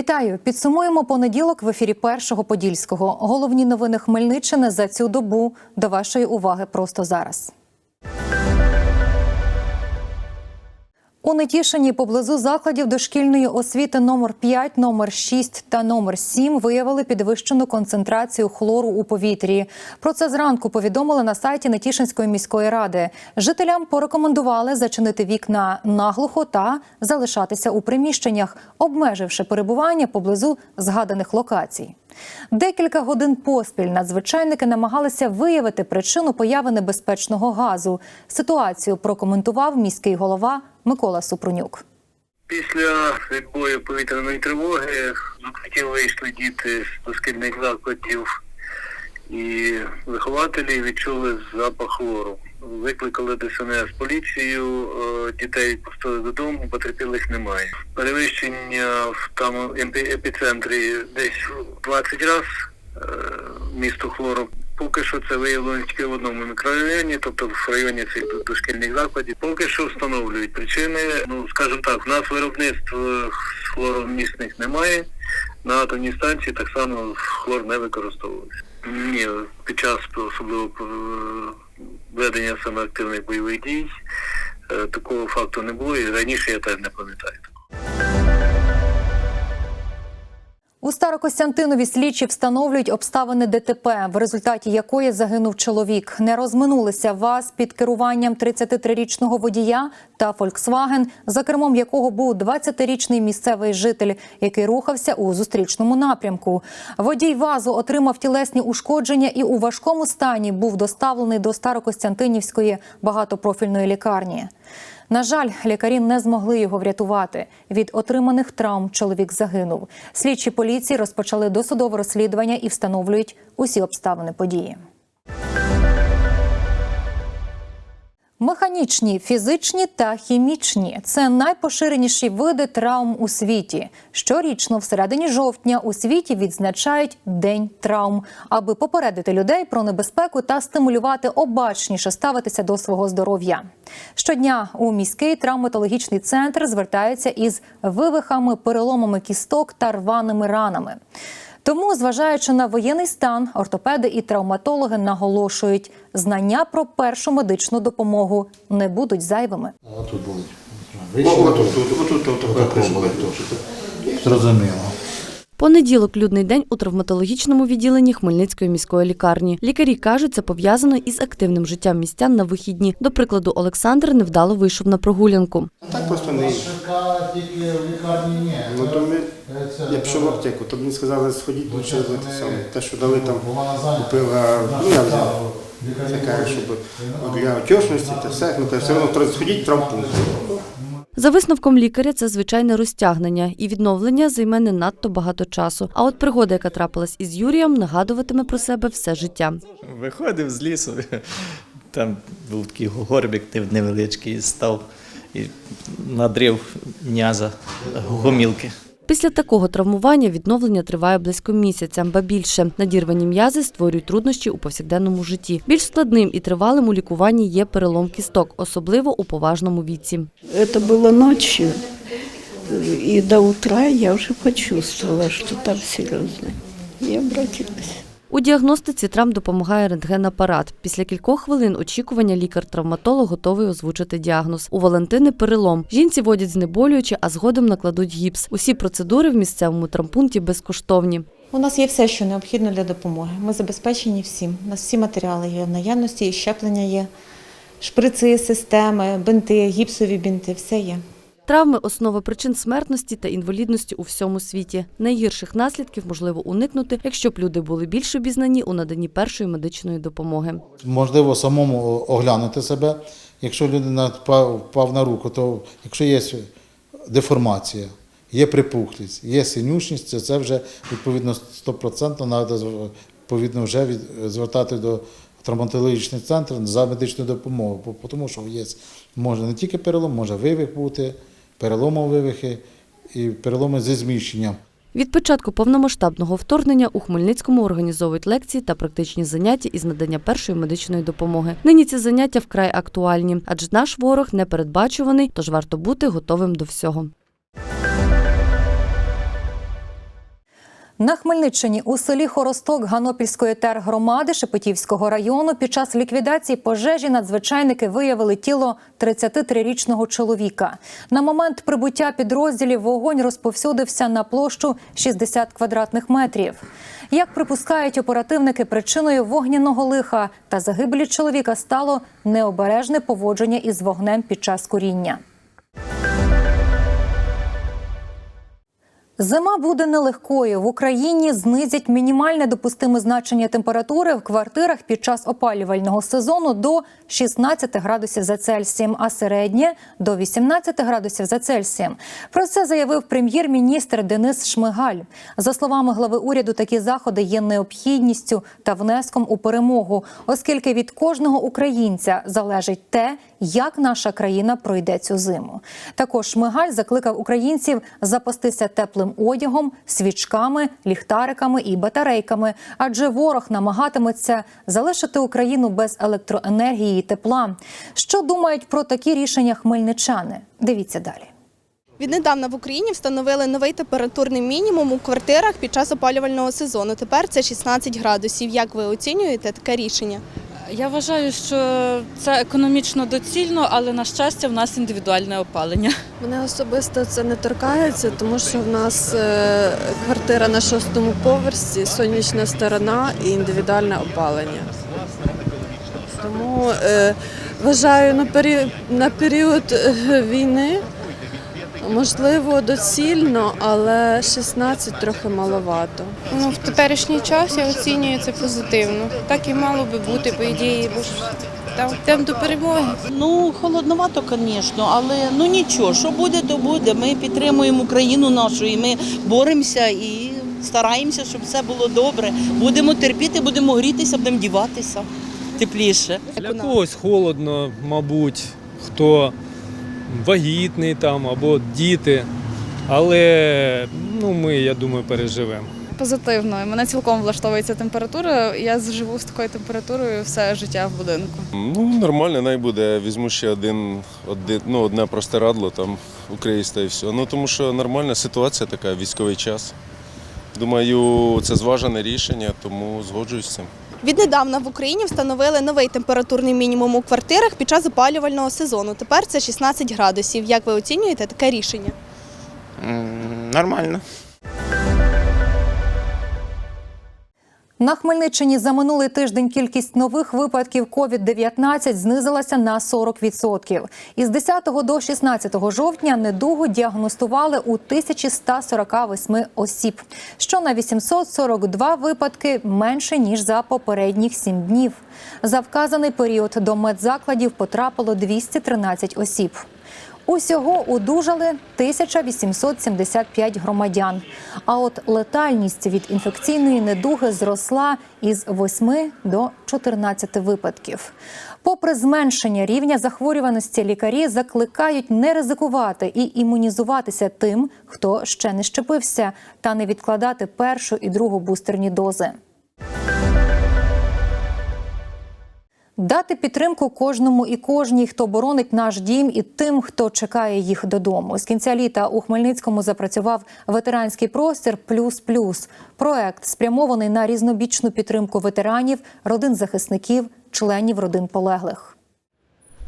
Вітаю! Підсумуємо понеділок в ефірі Першого Подільського. Головні новини Хмельниччини за цю добу. До вашої уваги просто зараз. У Нетішині поблизу закладів дошкільної освіти номер 5, номер 6 та номер 7 виявили підвищену концентрацію хлору у повітрі. Про це зранку повідомили на сайті Нетішинської міської ради. Жителям порекомендували зачинити вікна наглухо та залишатися у приміщеннях, обмеживши перебування поблизу згаданих локацій. Декілька годин поспіль надзвичайники намагалися виявити причину появи небезпечного газу. Ситуацію прокоментував міський голова Микола Супрунюк. Після відбою повітряної тривоги з укриттів вийшли діти з дошкільних закладів і вихователі відчули запах хлору. Викликали ДСНС поліцію, е, дітей відпустили додому, потерпілих немає. Перевищення в там епіцентрі десь в 20 разів місто хлору. Поки що це виявлено тільки в одному мікрорайоні, тобто в районі цих дошкільних закладів. Поки що встановлюють причини. Ну скажімо так, в нас виробництв е, хлоромісних немає. На атомній станції так само хлор не використовується. Ні, під час особливо е, ведення саме активних бойових дій е, такого факту не було і раніше я теж не пам'ятаю. У Старокостянтинові слідчі встановлюють обставини ДТП, в результаті якої загинув чоловік. Не розминулися ВАЗ під керуванням 33-річного водія та Фольксваген, за кермом якого був 20-річний місцевий житель, який рухався у зустрічному напрямку. Водій ВАЗу отримав тілесні ушкодження і у важкому стані був доставлений до Старокостянтинівської багатопрофільної лікарні. На жаль, лікарі не змогли його врятувати. Від отриманих травм чоловік загинув. Слідчі поліції розпочали досудове розслідування і встановлюють усі обставини події. Механічні, фізичні та хімічні це найпоширеніші види травм у світі. Щорічно, в середині жовтня, у світі відзначають День травм, аби попередити людей про небезпеку та стимулювати обачніше ставитися до свого здоров'я. Щодня у міський травматологічний центр звертаються із вивихами, переломами кісток та рваними ранами. Тому, зважаючи на воєнний стан, ортопеди і травматологи наголошують, знання про першу медичну допомогу не будуть зайвими. Зрозуміло. Понеділок людний день у травматологічному відділенні Хмельницької міської лікарні. Лікарі кажуть, це пов'язано із активним життям містян на вихідні. До прикладу, Олександр невдало вийшов на прогулянку. Так просто не лікарні ні. Ну то ми, Це, я пішов в аптеку, то мені сказали, сходіть лучше те саме. Те, що дали там, купила, ну я взяв. Каже, щоб для отечності, та все, ну все одно сходіть в травмпункт. За висновком лікаря, це звичайне розтягнення, і відновлення займе не надто багато часу. А от пригода, яка трапилась із Юрієм, нагадуватиме про себе все життя. Виходив з лісу, там був такий горбик невеличкий, став і надрив м'яза гомілки. Після такого травмування відновлення триває близько місяця, ба більше надірвані м'язи створюють труднощі у повсякденному житті. Більш складним і тривалим у лікуванні є перелом кісток, особливо у поважному віці. Це було ночі. и до утра я уже почувствовала, что там серьезно. Я обратилась. У діагностиці травм допомагає рентгенапарат. Після кількох хвилин очікування лікар-травматолог готовий озвучити діагноз. У Валентини перелом. Жінці водять знеболюючи, а згодом накладуть гіпс. Усі процедури в місцевому травмпункті безкоштовні. У нас є все, що необхідно для допомоги. Ми забезпечені всім. У нас всі матеріали є в наявності, і щеплення є, шприци, системи, бинти, гіпсові бінти, все є. Травми основа причин смертності та інвалідності у всьому світі. Найгірших наслідків можливо уникнути, якщо б люди були більш обізнані у наданні першої медичної допомоги. Можливо, самому оглянути себе. Якщо людина впав, на руку, то якщо є деформація, є припухлість, є синючність, то це вже відповідно 100% треба відповідно вже звертати до травматологічний центр за медичною допомогою, бо- тому що є може не тільки перелом, може вивих бути, переломові вивихи і переломи зі зміщенням. Від початку повномасштабного вторгнення у Хмельницькому організовують лекції та практичні заняття із надання першої медичної допомоги. Нині ці заняття вкрай актуальні, адже наш ворог непередбачуваний, тож варто бути готовим до всього. На Хмельниччині у селі Хоросток Ганопільської тергромади Шепетівського району під час ліквідації пожежі надзвичайники виявили тіло 33-річного чоловіка. На момент прибуття підрозділів вогонь розповсюдився на площу 60 квадратних метрів. Як припускають оперативники, причиною вогняного лиха та загибелі чоловіка стало необережне поводження із вогнем під час куріння. Зима буде нелегкою. В Україні знизять мінімальне допустиме значення температури в квартирах під час опалювального сезону до 16 градусів за Цельсієм, а середнє до 18 градусів за Цельсієм. Про це заявив прем'єр-міністр Денис Шмигаль. За словами глави уряду, такі заходи є необхідністю та внеском у перемогу, оскільки від кожного українця залежить те, як наша країна пройде цю зиму. Також Шмигаль закликав українців запастися теплим одягом, свічками, ліхтариками і батарейками, адже ворог намагатиметься залишити Україну без електроенергії і тепла. Що думають про такі рішення хмельничани? Дивіться далі. Віднедавна в Україні встановили новий температурний мінімум у квартирах під час опалювального сезону. Тепер це 16 градусів. Як ви оцінюєте таке рішення? Я вважаю, що це економічно доцільно, але на щастя, в нас індивідуальне опалення. Мене особисто це не торкається, тому що в нас е, квартира на шостому поверсі, сонячна сторона і індивідуальне опалення. Тому е, вважаю на період, е, війни можливо доцільно, але 16 трохи маловато. Ну, в теперішній час я оцінюю це позитивно. Так і мало би бути, по ідеї, бо ж там йдемо до перемоги. Ну, холодновато, звісно, але ну нічого, що буде, то буде. Ми підтримуємо Україну нашу і ми боремося і стараємося, щоб все було добре. Будемо терпіти, будемо грітися, будемо діватися тепліше. Для когось холодно, мабуть, хто вагітний там або діти. Але ну, ми, я думаю, переживемо. Позитивно. Мене цілком влаштовує ця температура. Я живу з такою температурою все життя в будинку. Ну, нормально, най буде. Візьму ще один, один ну, одне простирадло, там укриюсь та і все. Ну, тому що нормальна ситуація така, військовий час. Думаю, це зважене рішення, тому згоджуюсь з цим. Віднедавна в Україні встановили новий температурний мінімум у квартирах під час опалювального сезону. Тепер це 16 градусів. Як ви оцінюєте таке рішення? Нормально. На Хмельниччині за минулий тиждень кількість нових випадків COVID-19 знизилася на 40%. Із 10 до 16 жовтня недугу діагностували у 1148 осіб, що на 842 випадки менше ніж за попередніх 7 днів. За вказаний період до медзакладів потрапило 213 осіб. Усього одужали 1875 громадян. А от летальність від інфекційної недуги зросла із 8 до 14 випадків. Попри зменшення рівня захворюваності, лікарі закликають не ризикувати і імунізуватися тим, хто ще не щепився, та не відкладати першу і другу бустерні дози. Дати підтримку кожному і кожній, хто боронить наш дім, і тим, хто чекає їх додому. З кінця літа у Хмельницькому запрацював ветеранський простір Плюс Плюс. Проект спрямований на різнобічну підтримку ветеранів, родин захисників, членів родин полеглих.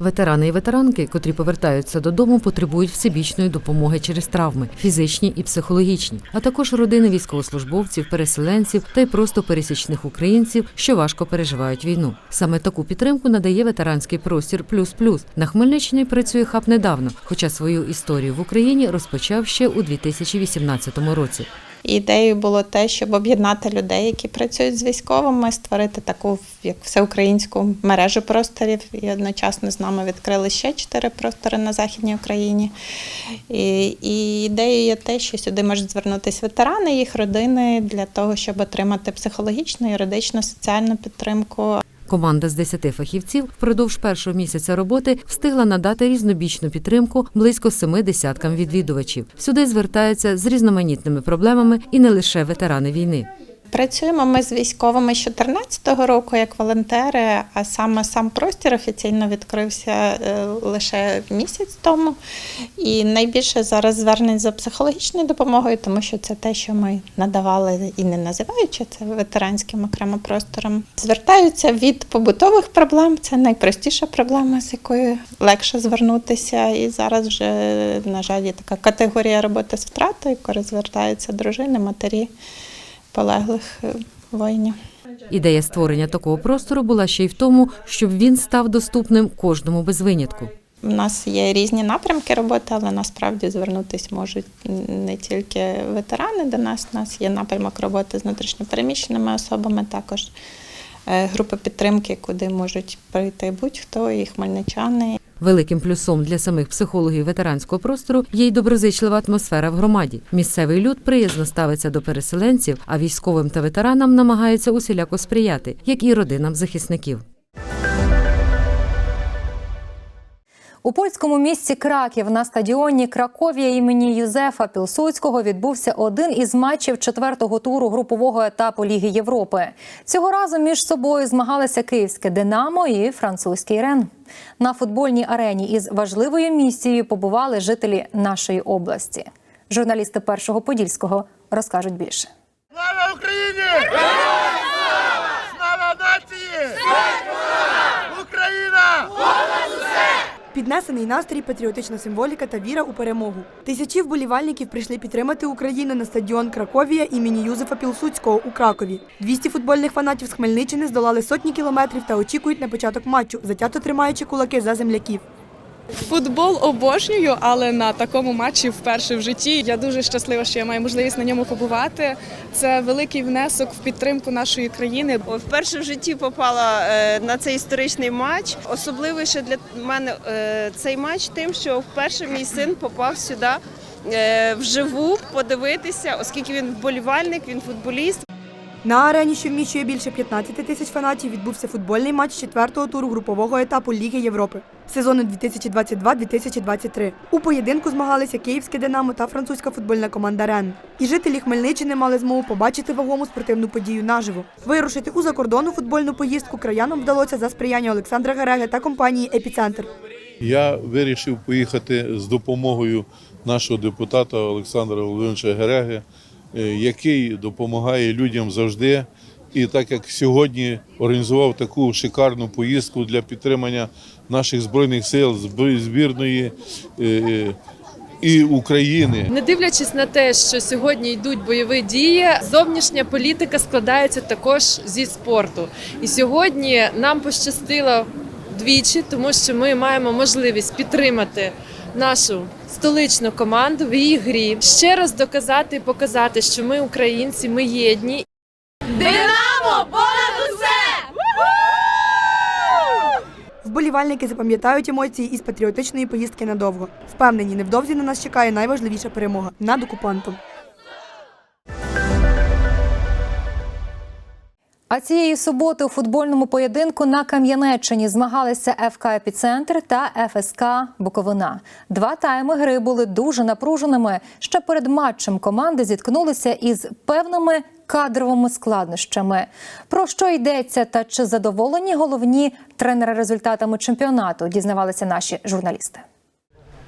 Ветерани і ветеранки, котрі повертаються додому, потребують всебічної допомоги через травми, фізичні і психологічні, а також родини військовослужбовців, переселенців та й просто пересічних українців, що важко переживають війну. Саме таку підтримку надає ветеранський простір Плюс Плюс. На Хмельниччині працює хаб недавно, хоча свою історію в Україні розпочав ще у 2018 році. Ідеєю було те, щоб об'єднати людей, які працюють з військовими, створити таку як всеукраїнську мережу просторів. І одночасно з нами відкрили ще чотири простори на Західній Україні. І, і ідеєю є те, що сюди можуть звернутися ветерани, їх родини для того, щоб отримати психологічну, юридичну, соціальну підтримку. Команда з 10 фахівців впродовж першого місяця роботи встигла надати різнобічну підтримку близько семи десяткам відвідувачів. Сюди звертаються з різноманітними проблемами і не лише ветерани війни. Працюємо ми з військовими з 2014 року як волонтери, а саме сам простір офіційно відкрився е, лише місяць тому. І найбільше зараз звернень за психологічною допомогою, тому що це те, що ми надавали і не називаючи це ветеранським окремо простором. Звертаються від побутових проблем. Це найпростіша проблема, з якою легше звернутися. І зараз вже, на жаль, є така категорія роботи з втратою, коли звертаються дружини, матері полеглих е, воїнів. Ідея створення такого простору була ще й в тому, щоб він став доступним кожному без винятку. У нас є різні напрямки роботи, але насправді звернутися можуть не тільки ветерани до нас. У нас є напрямок роботи з внутрішньопереміщеними особами, також е, групи підтримки, куди можуть прийти будь-хто, і хмельничани. Великим плюсом для самих психологів ветеранського простору є й доброзичлива атмосфера в громаді. Місцевий люд приязно ставиться до переселенців, а військовим та ветеранам намагається усіляко сприяти, як і родинам захисників. У польському місті Краків на стадіоні Краковія імені Юзефа Пілсудського відбувся один із матчів четвертого туру групового етапу Ліги Європи. Цього разу між собою змагалися київське Динамо і французький Рен. На футбольній арені із важливою місією побували жителі нашої області. Журналісти першого подільського розкажуть більше. Слава Україні! Слава нації! Піднесений настрій, патріотична символіка та віра у перемогу. Тисячі вболівальників прийшли підтримати Україну на стадіон Краковія імені Юзефа Пілсудського у Кракові. 200 футбольних фанатів з Хмельниччини здолали сотні кілометрів та очікують на початок матчу, затято тримаючи кулаки за земляків. Футбол обожнюю, але на такому матчі вперше в житті. Я дуже щаслива, що я маю можливість на ньому побувати. Це великий внесок в підтримку нашої країни. Вперше в житті попала е, на цей історичний матч. Особливіше для мене е, цей матч тим, що вперше мій син попав сюди е, вживу подивитися, оскільки він вболівальник, він футболіст. На арені, що вміщує більше 15 тисяч фанатів, відбувся футбольний матч четвертого туру групового етапу Ліги Європи сезону 2022-2023. У поєдинку змагалися київське Динамо та французька футбольна команда Рен. І жителі Хмельниччини мали змогу побачити вагому спортивну подію наживо. Вирушити у закордонну футбольну поїздку краянам вдалося за сприяння Олександра Гереги та компанії Епіцентр. Я вирішив поїхати з допомогою нашого депутата Олександра Володимировича Гереги, який допомагає людям завжди. І так як сьогодні організував таку шикарну поїздку для підтримання наших збройних сил, збірної е, е, і України. Не дивлячись на те, що сьогодні йдуть бойові дії, зовнішня політика складається також зі спорту. І сьогодні нам пощастило двічі, тому що ми маємо можливість підтримати нашу столичну команду в її грі, ще раз доказати і показати, що ми українці, ми єдні. Динамо понад усе! Вболівальники запам'ятають емоції із патріотичної поїздки надовго. Впевнені, невдовзі на нас чекає найважливіша перемога над окупантом. А цієї суботи у футбольному поєдинку на Кам'янеччині змагалися ФК «Епіцентр» та ФСК Буковина. Два тайми гри були дуже напруженими. Ще перед матчем команди зіткнулися із певними кадровими складнощами. Про що йдеться та чи задоволені головні тренери результатами чемпіонату, дізнавалися наші журналісти.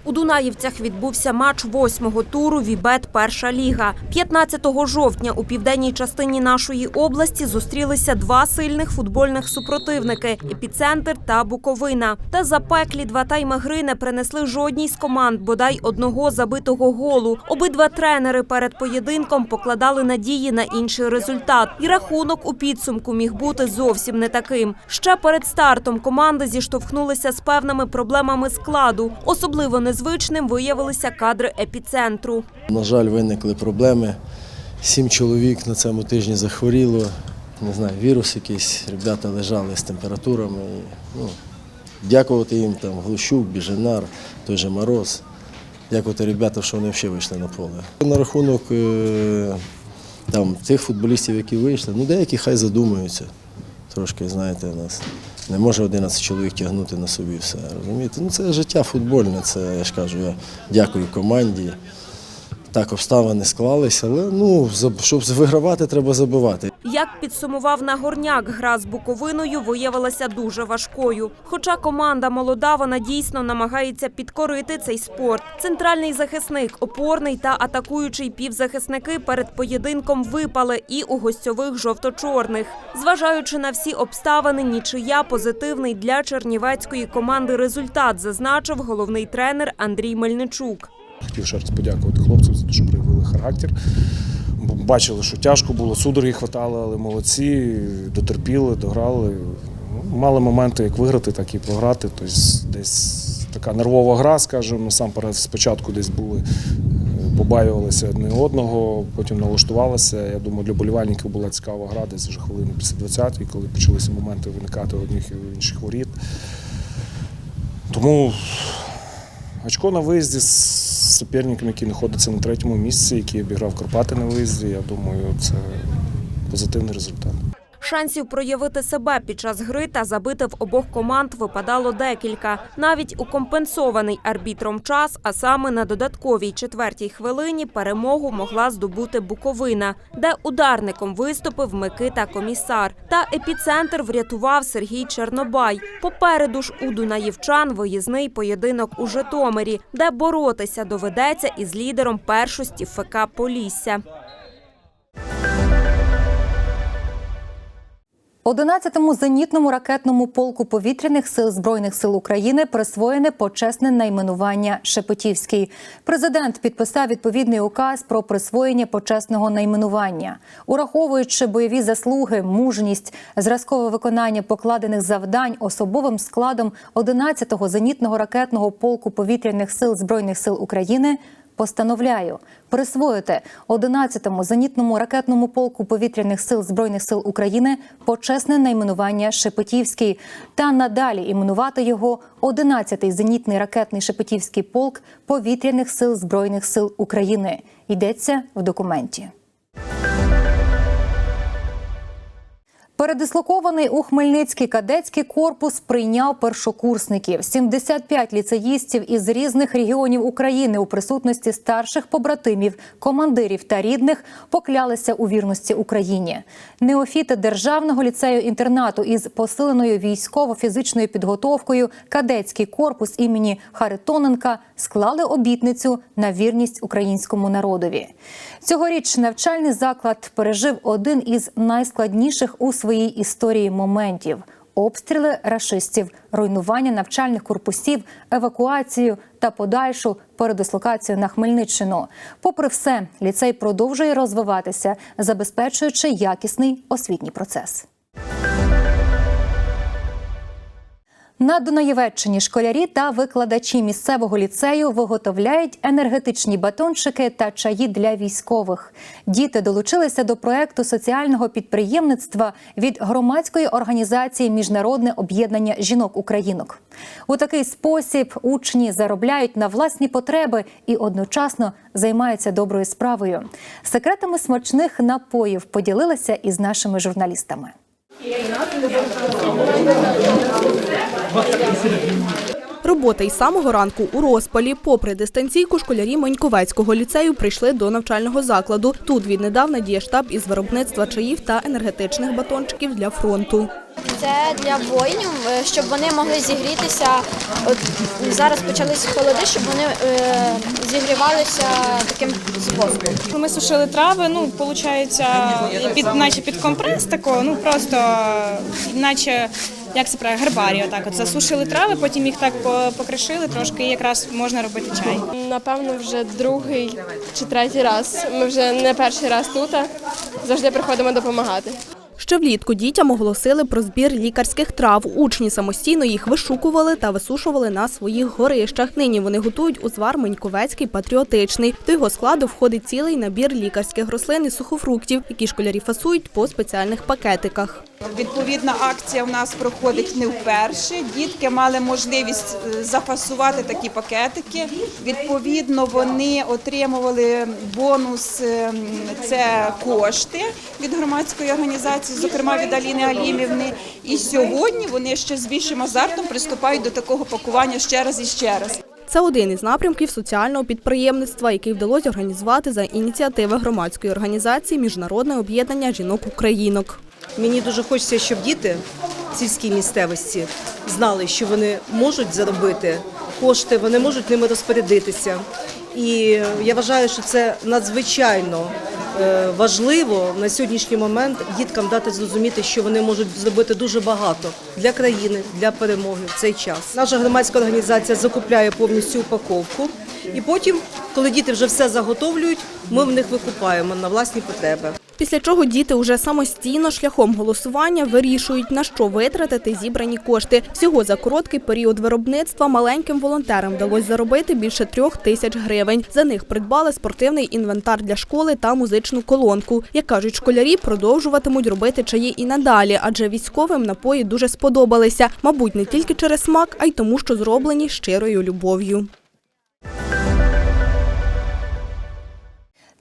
У Дунаївцях відбувся матч восьмого туру Вібет Перша ліга. 15 жовтня у південній частині нашої області зустрілися два сильних футбольних супротивники епіцентр та Буковина. Та запеклі два тайми гри не принесли жодній з команд, бодай одного забитого голу. Обидва тренери перед поєдинком покладали надії на інший результат. І рахунок у підсумку міг бути зовсім не таким. Ще перед стартом команди зіштовхнулися з певними проблемами складу. Особливо незвичним виявилися кадри епіцентру. На жаль, виникли проблеми. Сім чоловік на цьому тижні захворіло. Не знаю, вірус якийсь. Ребята лежали з температурами. Ну, дякувати їм там Глущук, Біженар, той же Мороз. Дякувати ребятам, що вони взагалі вийшли на поле. На рахунок е, там, тих футболістів, які вийшли, ну деякі хай задумаються. Трошки, знаєте, нас не може 11 чоловік тягнути на собі все. Розумієте? Ну це життя футбольне, це я ж кажу, я дякую команді. Так, обставини склались, але ну, щоб вигравати, треба забивати. Як підсумував Нагорняк, гра з Буковиною виявилася дуже важкою. Хоча команда молода, вона дійсно намагається підкорити цей спорт. Центральний захисник, опорний та атакуючий півзахисники перед поєдинком випали і у гостьових жовто-чорних. Зважаючи на всі обставини, нічия позитивний для чернівецької команди результат, зазначив головний тренер Андрій Мельничук. Хотів ще раз подякувати хлопцям за те, що проявили характер. Бачили, що тяжко було, судороги хватало, але молодці, дотерпіли, дограли. Ну, Мали моменти як виграти, так і програти. Тобто десь така нервова гра, скажімо, насамперед спочатку десь були, е, побаювалися одне одного, потім налаштувалися. Я думаю, для болівальників була цікава гра, десь вже хвилини після 20-ї, коли почалися моменти виникати одних і інших воріт. Тому Очко на виїзді суперником, який знаходиться на третьому місці, який обіграв Карпати на виїзді. Я думаю, це позитивний результат. Шансів проявити себе під час гри та забити в обох команд випадало декілька. Навіть у компенсований арбітром час, а саме на додатковій четвертій хвилині, перемогу могла здобути Буковина, де ударником виступив Микита Комісар. Та епіцентр врятував Сергій Чернобай. Попереду ж у Дунаївчан виїзний поєдинок у Житомирі, де боротися доведеться із лідером першості ФК Полісся. 11-му зенітному ракетному полку повітряних сил збройних сил України присвоєне почесне найменування Шепетівський. Президент підписав відповідний указ про присвоєння почесного найменування, ураховуючи бойові заслуги, мужність, зразкове виконання покладених завдань особовим складом 11-го зенітного ракетного полку повітряних сил збройних сил України. Постановляю присвоїти 11-му зенітному ракетному полку повітряних сил збройних сил України почесне найменування Шепетівський та надалі іменувати його 11-й зенітний ракетний Шепетівський полк повітряних сил збройних сил України. Йдеться в документі. Передислокований у Хмельницький кадетський корпус прийняв першокурсників. 75 ліцеїстів із різних регіонів України у присутності старших побратимів, командирів та рідних поклялися у вірності Україні. Неофіти державного ліцею інтернату із посиленою військово-фізичною підготовкою кадетський корпус імені Харитоненка склали обітницю на вірність українському народові. Цьогоріч навчальний заклад пережив один із найскладніших у своїй історії моментів. Обстріли рашистів, руйнування навчальних корпусів, евакуацію та подальшу передислокацію на Хмельниччину. Попри все, ліцей продовжує розвиватися, забезпечуючи якісний освітній процес. На Дунаєвеччині школярі та викладачі місцевого ліцею виготовляють енергетичні батончики та чаї для військових. Діти долучилися до проекту соціального підприємництва від громадської організації Міжнародне об'єднання жінок-українок. У такий спосіб учні заробляють на власні потреби і одночасно займаються доброю справою. Секретами смачних напоїв поділилися із нашими журналістами. Робота із самого ранку у розпалі. Попри дистанційку, школярі Моньковецького ліцею прийшли до навчального закладу. Тут віднедавна діє штаб із виробництва чаїв та енергетичних батончиків для фронту. Це для воїнів, е, щоб вони могли зігрітися. От зараз почались холоди, щоб вони е, зігрівалися таким способом. Ми сушили трави, ну, виходить, під, наче під компрес такого, ну просто наче як це правильно, гербарій, отак от засушили трави, потім їх так покришили трошки і якраз можна робити чай. Напевно, вже другий чи третій раз. Ми вже не перший раз тут, а завжди приходимо допомагати. Ще влітку дітям оголосили про збір лікарських трав. Учні самостійно їх вишукували та висушували на своїх горищах. Нині вони готують узвар Меньковецький патріотичний. До його складу входить цілий набір лікарських рослин і сухофруктів, які школярі фасують по спеціальних пакетиках. Відповідна акція у нас проходить не вперше. Дітки мали можливість е, зафасувати такі пакетики. Відповідно, вони отримували бонус е, це кошти від громадської організації, зокрема від Аліни Алімівни. І сьогодні вони ще з більшим азартом приступають до такого пакування ще раз і ще раз. Це один із напрямків соціального підприємництва, який вдалося організувати за ініціативи громадської організації Міжнародне об'єднання жінок-українок. Мені дуже хочеться, щоб діти в сільській місцевості знали, що вони можуть заробити кошти, вони можуть ними розпорядитися. І я вважаю, що це надзвичайно е, важливо на сьогоднішній момент діткам дати зрозуміти, що вони можуть зробити дуже багато для країни, для перемоги в цей час. Наша громадська організація закупляє повністю упаковку, і потім, коли діти вже все заготовлюють, ми в них викупаємо на власні потреби. Після чого діти уже самостійно шляхом голосування вирішують, на що витратити зібрані кошти. Всього за короткий період виробництва маленьким волонтерам вдалося заробити більше трьох тисяч гривень. За них придбали спортивний інвентар для школи та музичну колонку. Як кажуть школярі, продовжуватимуть робити чаї і надалі, адже військовим напої дуже сподобалися. Мабуть, не тільки через смак, а й тому, що зроблені щирою любов'ю.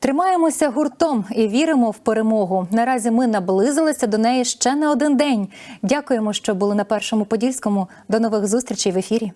Тримаємося гуртом і віримо в перемогу. Наразі ми наблизилися до неї ще не один день. Дякуємо, що були на першому подільському. До нових зустрічей в ефірі.